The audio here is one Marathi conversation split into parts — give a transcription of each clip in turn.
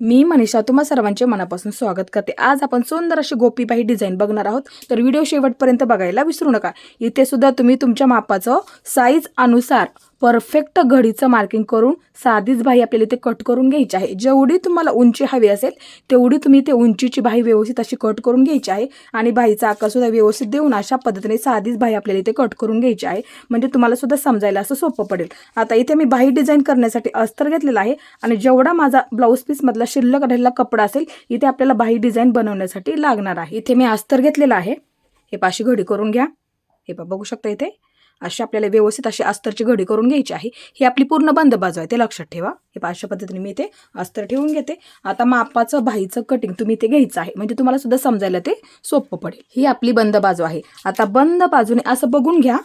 मी मनीषा तुम्हा सर्वांचे मनापासून स्वागत करते. आज आपण सुंदर अशी गोपीबाई डिझाईन बघणार आहोत. तर व्हिडिओ शेवटपर्यंत बघायला विसरू नका. इथे सुद्धा तुम्ही तुमच्या मापाचं साईज अनुसार परफेक्ट घडीचं मार्किंग करून साधीच बाही आपल्याला इथे कट करून घ्यायची आहे. जेवढी तुम्हाला उंची हवी असेल तेवढी तुम्ही ते उंचीची बाही व्यवस्थित अशी कट करून घ्यायची आहे आणि बाहीचा आकारसुद्धा व्यवस्थित देऊन अशा पद्धतीने साधीच बाही आपल्याला इथे कट करून घ्यायची आहे. म्हणजे तुम्हाला सुद्धा समजायला असं सोपं पडेल. आता इथे मी बाही डिझाईन करण्यासाठी अस्तर घेतलेला आहे आणि जेवढा माझा ब्लाऊज पीसमधला शिल्लक राहिलेला कपडा असेल इथे आपल्याला बाही डिझाईन बनवण्यासाठी लागणार आहे. इथे मी अस्तर घेतलेला आहे. हे पाशी घडी करून घ्या. हे बा बघू शकता इथे. अशी आपल्याला व्यवस्थित अशी अस्तरची घडी करून घ्यायची आहे. ही आपली पूर्ण बंद बाजू आहे. ते लक्षात ठेवा. हे अशा पद्धतीने मी ते अस्तर ठेवून घेते. आता मापाचं भाईचं कटिंग तुम्ही ते घ्यायचं आहे. म्हणजे तुम्हाला सुद्धा समजायला ते सोपं पडेल. ही आपली बंद बाजू आहे. आता बंद बाजूने असं बघून घ्या.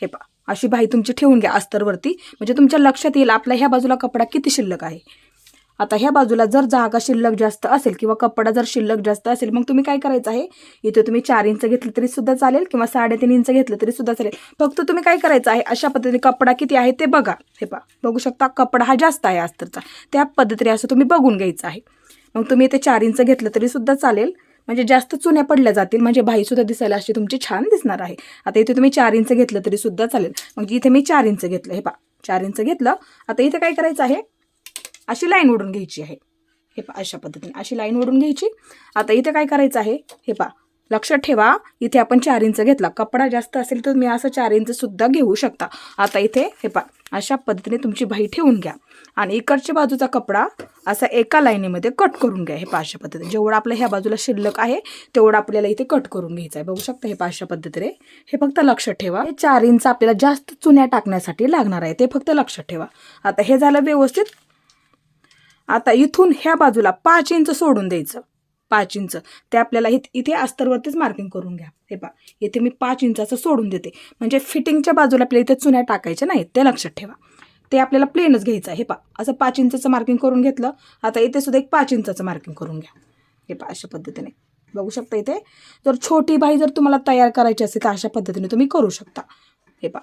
हे पहा अशी भाई तुमची ठेवून घ्या अस्तरवरती. म्हणजे तुमच्या लक्षात येईल आपल्या ह्या बाजूला कपडा किती शिल्लक आहे. आता ह्या बाजूला जर जागा शिल्लक जास्त असेल किंवा कपडा जर शिल्लक जास्त असेल मग तुम्ही काय करायचं आहे? इथे तुम्ही चार इंच घेतलं तरी सुद्धा चालेल किंवा साडेतीन इंच घेतलं तरी सुद्धा चालेल. फक्त तुम्ही काय करायचं आहे? अशा पद्धतीने कपडा किती आहे ते बघा. हे पहा. बघू शकता कपडा हा जास्त आहे अस्तरचा त्या पद्धतीने असं तुम्ही बघून घ्यायचं आहे. मग तुम्ही इथे चार इंच घेतलं तरी सुद्धा चालेल. म्हणजे जास्त चुन्या पडल्या जातील. म्हणजे भाईसुद्धा दिसायला अशी तुमची छान दिसणार आहे. आता इथे तुम्ही चार इंच घेतलं तरी सुद्धा चालेल. मग इथे मी चार इंच घेतलं. हे पा चार इंच घेतलं. आता इथे काय करायचं आहे? अशी लाईन ओढून घ्यायची आहे. हे पा अशा पद्धतीने अशी लाईन ओढून घ्यायची. आता इथे काय करायचं आहे? हे पहा लक्षात ठेवा इथे आपण चार इंच घेतला. कपडा जास्त असेल तर मी असं चार इंचसुद्धा घेऊ शकता. आता इथे हे पा अशा पद्धतीने तुमची बाही ठेवून घ्या. आणि इकडच्या बाजूचा कपडा असा एका लाईनीमध्ये कट करून घ्या. हे पाचशा पद्धतीने. जेवढं आपल्या ह्या बाजूला शिल्लक आहे तेवढं आपल्याला इथे कट करून घ्यायचं आहे. बघू शकता हे पाचशा पद्धतीने. हे फक्त लक्षात ठेवा. हे चार इंच आपल्याला जास्त चुन्या टाकण्यासाठी लागणार आहे. ते फक्त लक्षात ठेवा. आता हे झालं व्यवस्थित. आता इथून ह्या बाजूला पाच इंच सोडून द्यायचं. पाच इंच. ते आपल्याला इथे इथे अस्तरवरतीच मार्किंग करून घ्या. हे पा इथे मी पाच इंचाचं सोडून देते. म्हणजे फिटिंगच्या बाजूला आपल्याला इथे चुन्या टाकायच्या नाहीत. ते लक्षात ठेवा. ते आपल्याला प्लेनच घ्यायचं आहे. हे पा असं पाच इंचाचं मार्किंग करून घेतलं. आता इथे सुद्धा एक पाच इंचाचं मार्किंग करून घ्या. हे पा अशा पद्धतीने. बघू शकता इथे? जर छोटी बाई जर तुम्हाला तयार करायची असेल तर अशा पद्धतीने तुम्ही करू शकता. हे पा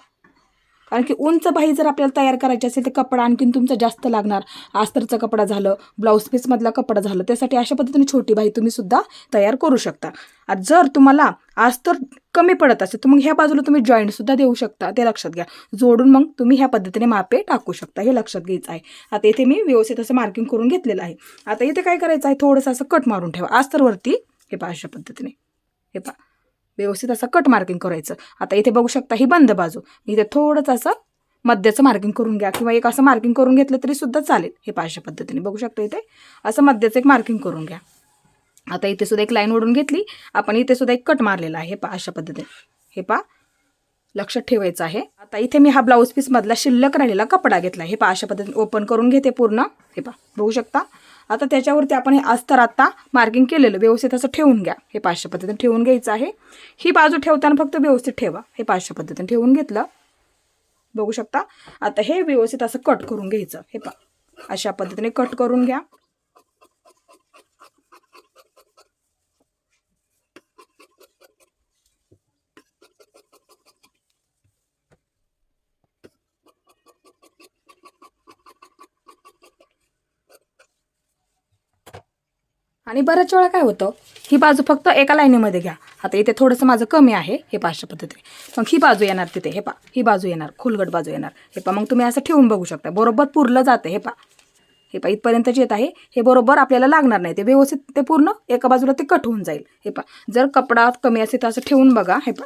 कारण की उंच बाही जर आपल्याला तयार करायची असेल तर कपडा आणखीन तुमचा जास्त लागणार. आस्तरचं कपडा झालं ब्लाऊज पीसमधला कपडा झालं त्यासाठी अशा पद्धतीने छोटी बाही तुम्ही सुद्धा तयार करू शकता. आणि जर तुम्हाला अस्तर कमी पडत असेल तर मग ह्या बाजूला तुम्ही जॉईंट सुद्धा देऊ शकता. ते लक्षात घ्या. जोडून मग तुम्ही ह्या पद्धतीने मापे टाकू शकता. हे लक्षात घ्यायचं आहे. आता इथे मी व्यवस्थित असं मार्किंग करून घेतलेलं आहे. आता इथे काय करायचं आहे? थोडंसं असं कट मारून ठेवा. अस्तरवरती हे पहा अशा पद्धतीने. हे पहा. व्यवस्थित असं कट मार्किंग करायचं. आता इथे बघू शकता ही बंद बाजू. इथे थोडंच असं मध्याचं मार्किंग करून घ्या किंवा एक असं मार्किंग करून घेतलं तरी सुद्धा चालेल. हे पाचशे पद्धतीने. बघू शकता इथे असं मध्याचं एक मार्किंग करून घ्या. आता इथे सुद्धा एक लाईन ओढून घेतली. आपण इथे सुद्धा एक कट मारलेला आहे. हे पहा अशा पद्धतीने. हे पहा. लक्षात ठेवायचं आहे. आता इथे मी हा ब्लाऊज पीस मधला शिल्लक राहिलेला कपडा घेतला हे पा अशा पद्धतीने ओपन करून घेते पूर्ण. हे पहा. बघू शकता. आता त्याच्यावरती आपण हे अस्तर आत्ता मार्किंग केलेलं व्यवस्थित असं ठेवून घ्या. हे पाचशे पद्धतीने ठेवून घ्यायचं आहे. ही बाजू ठेवताना फक्त व्यवस्थित ठेवा. हे पाचशे पद्धतीने ठेवून घेतलं. बघू शकता. आता हे व्यवस्थित असं कट करून घ्यायचं. हे पा अशा पद्धतीने कट करून घ्या. आणि बऱ्याच वेळा काय होतं ही बाजू फक्त एका लाईनीमध्ये घ्या. आता इथे थोडंसं माझं कमी आहे हे पाचशे पद्धतीने. मग ही बाजू येणार तिथे हे पा ही बाजू येणार खोलगट बाजू येणार. हे पा मग तुम्ही असं ठेवून बघू शकता. बरोबर पुरलं जातं हे पा. हे पा इथपर्यंत जे येत आहे. हे बरोबर आपल्याला लागणार नाही. ते व्यवस्थित ते पूर्ण एका बाजूला ते कट होऊन जाईल. हे पा जर कपडा कमी असेल तर असं ठेवून बघा हे पा.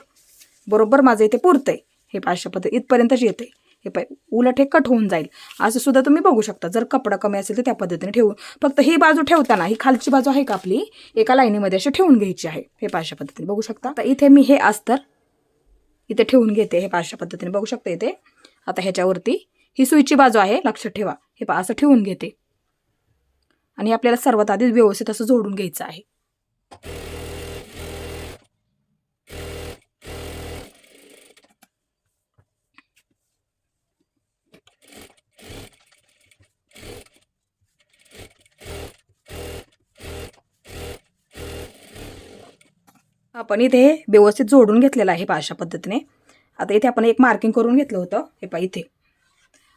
बरोबर माझं इथे पुरतंय. हे पाचशे पद्धती इथपर्यंतच येते हे पाय उलट हे कट होऊन जाईल. असं सुद्धा तुम्ही बघू शकता. जर कपडा कमी असेल तर त्या पद्धतीने ठेवून. फक्त ही बाजू ठेवताना ही खालची बाजू आहे का आपली? एका लाईनीमध्ये अशी ठेवून घ्यायची आहे. हे पाचशा पद्धतीने बघू शकता. आता इथे मी हे अस्तर इथे ठेवून घेते. हे पाचशा पद्धतीने बघू शकता इथे. आता ह्याच्यावरती ही सुईची बाजू आहे. लक्षात ठेवा. हे पा असं ठेवून घेते. आणि आपल्याला सर्वात आधी व्यवस्थित असं जोडून घ्यायचं आहे. आपण इथे व्यवस्थित जोडून घेतलेलं आहे अशा पद्धतीने. आता इथे आपण एक मार्किंग करून घेतलं होतं. हे पा इथे.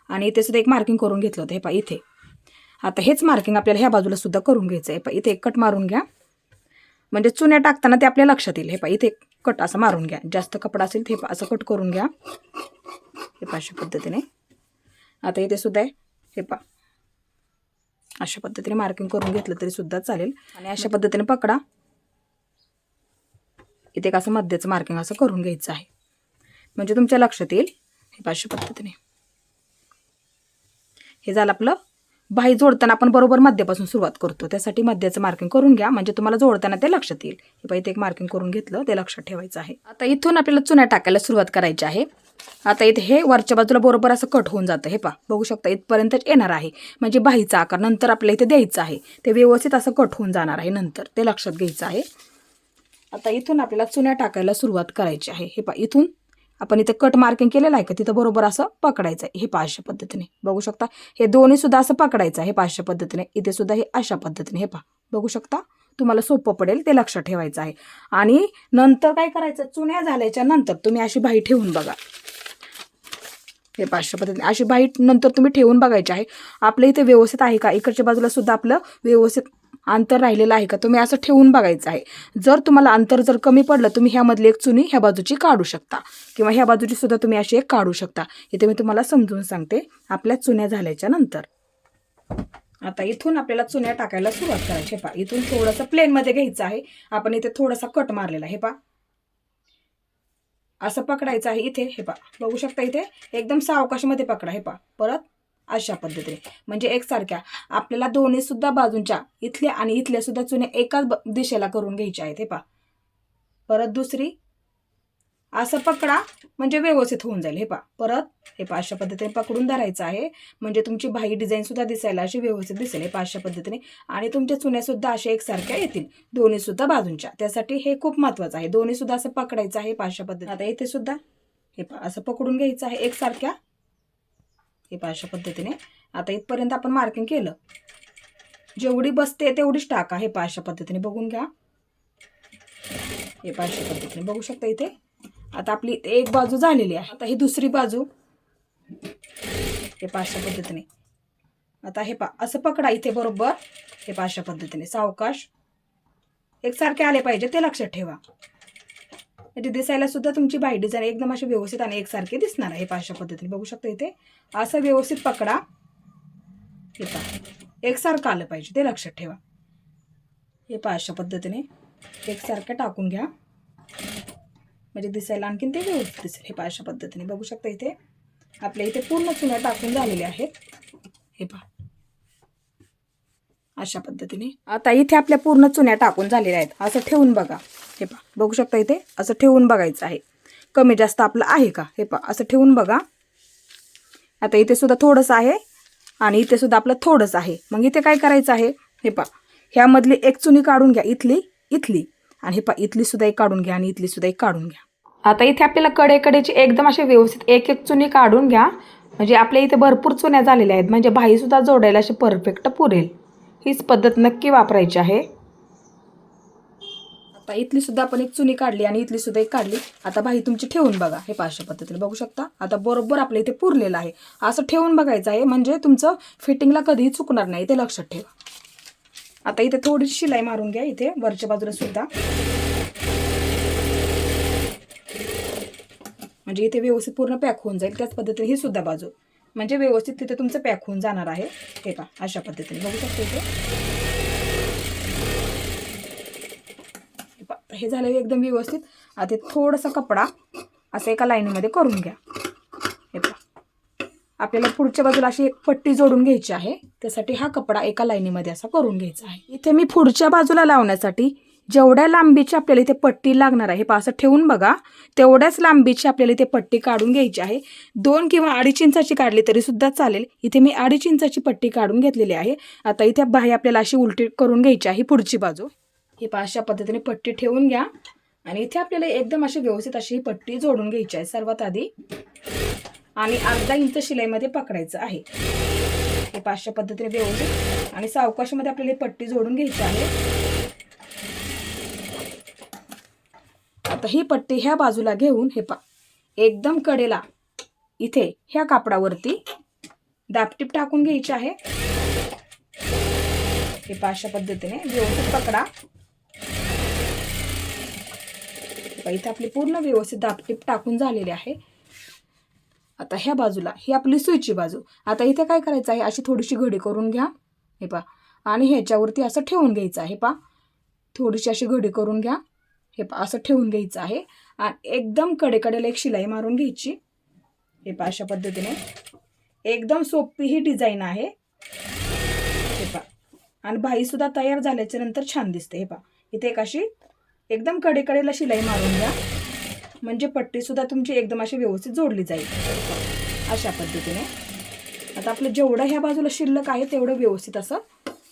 आणि इथे सुद्धा एक मार्किंग करून घेतलं होतं. हे पा इथे. आता हेच मार्किंग आपल्याला ह्या बाजूला सुद्धा करून घ्यायचं आहे. पा इथे एक कट मारून घ्या. म्हणजे चुन्या टाकताना ते आपल्या लक्षात येईल. हे पा इथे एक कट असं मारून घ्या. जास्त कपडा असेल ते पहा असं कट करून घ्या. हे पहा अशा पद्धतीने. आता इथे सुद्धा आहे. हे पहा. अशा पद्धतीने मार्किंग करून घेतलं तरी सुद्धा चालेल. आणि अशा पद्धतीने पकडा. इथे एक असं मध्याचं मार्किंग असं करून घ्यायचं आहे. म्हणजे तुमच्या लक्षात येईल हे पाचशे पद्धतीने. हे झालं आपलं बाही जोडताना आपण बरोबर मध्यापासून सुरुवात करतो. त्यासाठी मध्याचं मार्किंग करून घ्या. म्हणजे तुम्हाला जोडताना ते लक्षात येईल. हे पाहिजे एक मार्किंग करून घेतलं ते लक्षात ठेवायचं आहे. आता इथून आपल्याला चुन्या टाकायला सुरुवात करायची आहे. आता इथे हे वरच्या बाजूला बरोबर असं कट होऊन जातं. हे पा बघू शकता इथपर्यंतच येणार आहे. म्हणजे बाहीचा आकार नंतर आपल्याला इथे द्यायचं आहे. ते व्यवस्थित असं कट होऊन जाणार आहे नंतर. ते लक्षात घ्यायचं आहे. आता इथून आपल्याला चुन्या टाकायला सुरुवात करायची आहे. हे पा इथून आपण इथं कट मार्किंग केलेलं आहे का? तिथं बरोबर असं पकडायचं आहे. हे पाचशे पद्धतीने. बघू शकता हे दोन्ही सुद्धा असं पकडायचं आहे. हे पद्धतीने. इथे सुद्धा हे अशा पद्धतीने. हे पा बघू शकता तुम्हाला सोपं पडेल ते लक्षात ठेवायचं आहे. आणि नंतर काय करायचं? चुन्या झाल्याच्यानंतर तुम्ही अशी बाई ठेवून बघा. हे पाचशे पद्धतीने. अशी बाई नंतर तुम्ही ठेवून बघायची आहे. आपलं इथे व्यवस्थित आहे का? इकडच्या बाजूला सुद्धा आपलं व्यवस्थित अंतर राहिलेलं आहे का? तुम्ही असं ठेवून बघायचं आहे. जर तुम्हाला अंतर जर कमी पडलं तुम्ही ह्यामधली एक चुनी ह्या बाजूची काढू शकता. किंवा ह्या बाजूची सुद्धा तुम्ही अशी एक काढू शकता. इथे मी तुम्हाला समजून सांगते आपल्या चुन्या झाल्याच्यानंतर. आता इथून आपल्याला चुन्या टाकायला सुरुवात करायची हे पा इथून थोडंसं प्लेनमध्ये घ्यायचं आहे. आपण इथे थोडासा कट मारलेला हे पा असं पकडायचं आहे इथे. हे पा बघू शकता इथे? एकदम सावकाशमध्ये पकडा हे पा परत अशा पद्धतीने. म्हणजे एकसारख्या. आपल्याला दोन्ही सुद्धा बाजूंच्या इथल्या आणि इथल्या सुद्धा चुन्या एकाच ब- दिशेला करून घ्यायच्या आहेत हे पा परत दुसरी. असं पकडा म्हणजे व्यवस्थित होऊन जाईल हे पा परत हे पा अशा पद्धतीने पकडून धरायचं आहे. म्हणजे तुमची भाई डिझाईन सुद्धा दिसायला अशी व्यवस्थित दिसेल हे पा अशा पद्धतीने. आणि तुमच्या चुन्या सुद्धा अशा एकसारख्या येतील दोन्ही सुद्धा बाजूंच्या. त्यासाठी हे खूप महत्वाचं आहे. दोन्ही सुद्धा असं पकडायचं आहे पा अशा पद्धतीने. आता इथे सुद्धा हे पा असं पकडून घ्यायचं आहे एकसारख्या. हे पा अशा पद्धतीने. आता इथपर्यंत आपण मार्किंग केलं. जेवढी बसते तेवढीच टाका हे पा अशा पद्धतीने. बघून घ्या. हे पा अशा पद्धतीने. बघू शकता इथे. आता आपली इथे एक बाजू झालेली आहे. आता ही दुसरी बाजू. हे पाचशा पद्धतीने. आता हे पा असं पकडा इथे बरोबर. हे पाचशा पद्धतीने. सावकाश. एकसारखे आले पाहिजे ते लक्षात ठेवा. म्हणजे दिसायला सुद्धा तुमची बाई डिझाईन एकदम अशी व्यवस्थित आणि एकसारखी दिसणार आहे हे अशा पद्धतीने बघू शकता इथे. असं व्यवस्थित पकडा. हे एकसारखं आलं पाहिजे ते लक्षात ठेवा. हे पहा अशा पद्धतीने. एकसारखं टाकून घ्या. म्हणजे दिसायला आणखीन ते व्यवस्थित दिसेल. हे पहा अशा पद्धतीने. बघू शकता इथे. आपल्या इथे पूर्ण चुन्या टाकून झालेल्या आहेत. हे पहा. अशा पद्धतीने. आता इथे आपल्या पूर्ण चुन्या टाकून झालेल्या आहेत. असं ठेवून बघा. हे पहा. बघू शकता इथे असं ठेवून बघायचं आहे. कमी जास्त आपलं आहे का? हे पहा असं ठेवून बघा. आता इथे सुद्धा थोडंसं आहे आणि इथे सुद्धा आपलं थोडंसं आहे. मग इथे काय करायचं आहे? हे पहा ह्यामधली एक चुनी काढून घ्या इथली इथली. आणि हे पहा इथली सुद्धा एक काढून घ्या आणि इथली सुद्धा एक काढून घ्या. आता इथे आपल्याला कडेकडेची एकदम असे व्यवस्थित एक एक चुनी काढून घ्या. म्हणजे आपल्या इथे भरपूर चुन्या झालेल्या आहेत. म्हणजे भाईसुद्धा जोडायला असे परफेक्ट पुरेल. हीच पद्धत नक्की वापरायची आहे. आता इथली सुद्धा आपण एक चुनी काढली आणि इथली सुद्धा एक काढली. आता भाई तुमची ठेवून बघा हे पाचशे पद्धतीने. बघू शकता? आता बरोबर आपल्या इथे पुरलेलं आहे. असं ठेवून बघायचं आहे म्हणजे तुमचं फिटिंगला कधीही चुकणार नाही ते लक्षात ठेवा. आता इथे थोडीशी शिलाई मारून घ्या इथे वरच्या बाजूला सुद्धा. म्हणजे इथे व्यवस्थित पूर्ण पॅक होऊन जाईल त्याच पद्धतीने ही सुद्धा बाजू. म्हणजे व्यवस्थित तिथे तुमचं पॅक होऊन जाणार आहे. हे का अशा पद्धतीने. बघू शकता इथे? हे हे झालं एकदम व्यवस्थित. आता थोडासा कपडा असं एका लाईनीमध्ये करून घ्या. हे पहा. आपल्याला पुढच्या बाजूला अशी एक पट्टी जोडून घ्यायची आहे. त्यासाठी हा कपडा एका लाईनीमध्ये असा करून घ्यायचा आहे. इथे मी पुढच्या बाजूला लावण्यासाठी जेवढ्या लांबीची आपल्याला इथे पट्टी लागणार आहे हे असं ठेवून बघा. तेवढ्याच लांबीची आपल्याला इथे पट्टी काढून घ्यायची आहे. दोन किंवा अडीच इंचाची काढली तरी सुद्धा चालेल. इथे मी अडीच इंचाची पट्टी काढून घेतलेली आहे. आता इथे बाही आपल्याला अशी उलटी करून घ्यायची आहे पुढची बाजू. ही अशा पद्धतीने पट्टी ठेवून घ्या. आणि इथे आपल्याला एकदम अशी व्यवस्थित अशी ही पट्टी जोडून घ्यायची आहे सर्वात आधी. आणि अर्धा इंच शिलाईमध्ये पकडायचं आहे. हे पाचशे पद्धतीने व्यवस्थित. आणि सावकाशामध्ये आपल्याला ही पट्टी जोडून घ्यायची आहे. आता ही पट्टी ह्या बाजूला घेऊन हे पा एकदम कडेला इथे ह्या कापडावरती दापटीप टाकून घ्यायची आहे. हे पाचशा पद्धतीने व्यवस्थित पकडा. बघा, इथे आपली पूर्ण व्यवस्थित दापटीप टाकून झालेली आहे. आता ह्या बाजूला ही आपली सुईची बाजू. आता इथे काय करायचं आहे अशी थोडीशी घडी करून घ्या. हे पा आणि ह्याच्यावरती असं ठेवून घ्यायचं आहे पा थोडीशी अशी घडी करून घ्या. हे पा असं ठेवून घ्यायचं आहे. आणि एकदम कडेकडेला एक शिलाई मारून घ्यायची. हे पा अशा पद्धतीने. एकदम सोपी ही डिझाईन आहे. हे पा आणि बाईसुद्धा तयार झाल्याच्यानंतर छान दिसते हे पा इथे एक अशी एकदम कडेकडेला शिलाई मारून घ्या. म्हणजे पट्टीसुद्धा तुमची एकदम अशी व्यवस्थित जोडली जाईल. अशा पद्धतीने. आता आपलं जेवढं ह्या बाजूला शिल्लक आहे तेवढं व्यवस्थित असं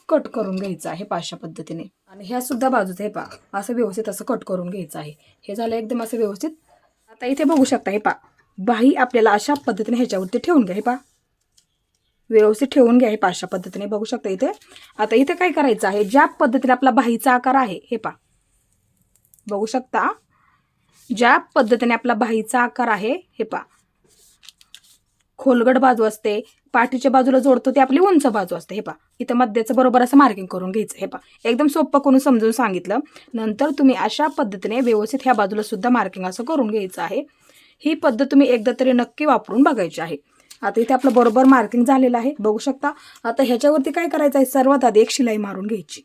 कट करून घ्यायचं आहे पाचशा पद्धतीने. आणि ह्या सुद्धा बाजूचं हे पा असं व्यवस्थित असं कट करून घ्यायचं आहे. हे झालं एकदम असं व्यवस्थित. आता इथे बघू शकता हे पा बाही आपल्याला अशा पद्धतीने ह्याच्यावरती ठेवून घ्या हे पा. व्यवस्थित ठेवून घ्या हे पाचशा पद्धतीने. बघू शकता इथे. आता इथे काय करायचं आहे? ज्या पद्धतीने आपला बाहीचा आकार आहे हे पा. बघू शकता. ज्या पद्धतीने आपला बाहीचा आकार आहे हे पा खोलगड बाजू असते पाठीच्या बाजूला जोडतो ते आपली उंच बाजू असते हे पा इथं मध्याचं बरोबर असं मार्किंग करून घ्यायचं हे पा एकदम सोपं करून समजून सांगितलं. नंतर तुम्ही अशा पद्धतीने व्यवस्थित ह्या बाजूला सुद्धा मार्किंग असं करून घ्यायचं आहे. ही पद्धत तुम्ही एकदा तरी नक्की वापरून बघायची आहे. आता इथे आपलं बरोबर मार्किंग झालेलं आहे बघू शकता. आता ह्याच्यावरती काय करायचं आहे सर्वात आधी एक शिलाई मारून घ्यायची.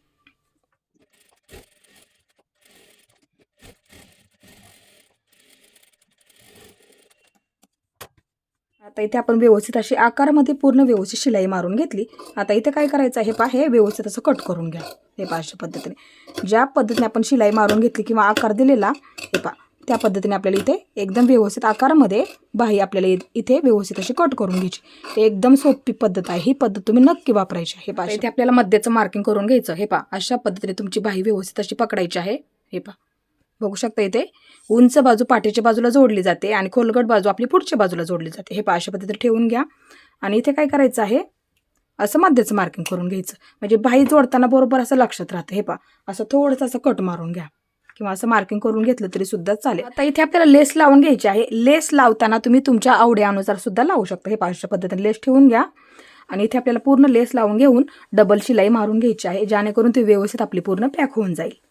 आता इथे आपण व्यवस्थित अशी आकारामध्ये पूर्ण व्यवस्थित शिलाई मारून घेतली. आता इथे काय करायचं आहे पा हे व्यवस्थित असं कट करून घ्या. हे पा अशा पद्धतीने. ज्या पद्धतीने आपण शिलाई मारून घेतली किंवा आकार दिलेला हे पा त्या पद्धतीने आपल्याला इथे एकदम व्यवस्थित आकारामध्ये बाही आपल्याला इथे व्यवस्थित अशी कट करून घ्यायची. एकदम सोपी पद्धत आहे. ही पद्धत तुम्ही नक्की वापरायची आहे. हे पा इथे आपल्याला मध्याचं मार्किंग करून घ्यायचं हे पा अशा पद्धतीने तुमची बाही व्यवस्थित अशी पकडायची आहे. हे पा बघू शकता इथे. उंच बाजू पाठीच्या बाजूला जोडली जाते आणि खोलगट बाजू आपली पुढच्या बाजूला जोडली जाते. हे पाचशे अशा पद्धतीने ठेवून घ्या. आणि इथे काय करायचं आहे? असं मध्याचं मार्किंग करून घ्यायचं. म्हणजे बाही जोडताना बरोबर असं लक्षात राहतं. हे पहा असं थोडंसं असं कट मारून घ्या. किंवा असं मार्किंग करून घेतलं तरी सुद्धा चालेल. आता इथे आपल्याला लेस लावून घ्यायची आहे. लेस लावताना तुम्ही तुमच्या आवड्यानुसार सुद्धा लावू शकता. हे पाचशे पद्धतीने लेस ठेवून घ्या. आणि इथे आपल्याला पूर्ण लेस लावून घेऊन डबल शिलाई मारून घ्यायची आहे जेणेकरून ती व्यवस्थित आपली पूर्ण पॅक होऊन जाईल.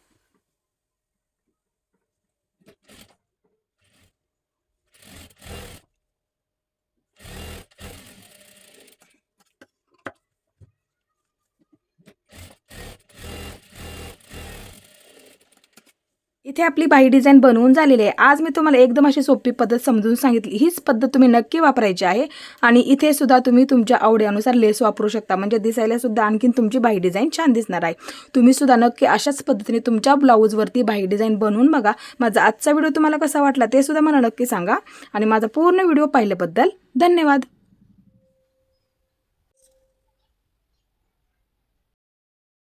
इथे आपली बाही डिझाईन बनवून झालेली आहे. आज मी तुम्हाला एकदम अशी सोपी पद्धत समजून सांगितली. हीच पद्धत तुम्ही नक्की वापरायची आहे. आणि इथे सुद्धा तुम्ही तुमच्या आवडीनुसार लेस वापरू शकता. म्हणजे दिसायला सुद्धा आणखीन तुमची बाही डिझाईन छान दिसणार आहे. तुम्ही सुद्धा नक्की अशाच पद्धतीने तुमच्या ब्लाऊजवरती बाही डिझाईन बनवून बघा. माझा आजचा व्हिडिओ तुम्हाला कसा वाटला ते सुद्धा मला नक्की सांगा. आणि माझा पूर्ण व्हिडिओ पाहिल्याबद्दल धन्यवाद.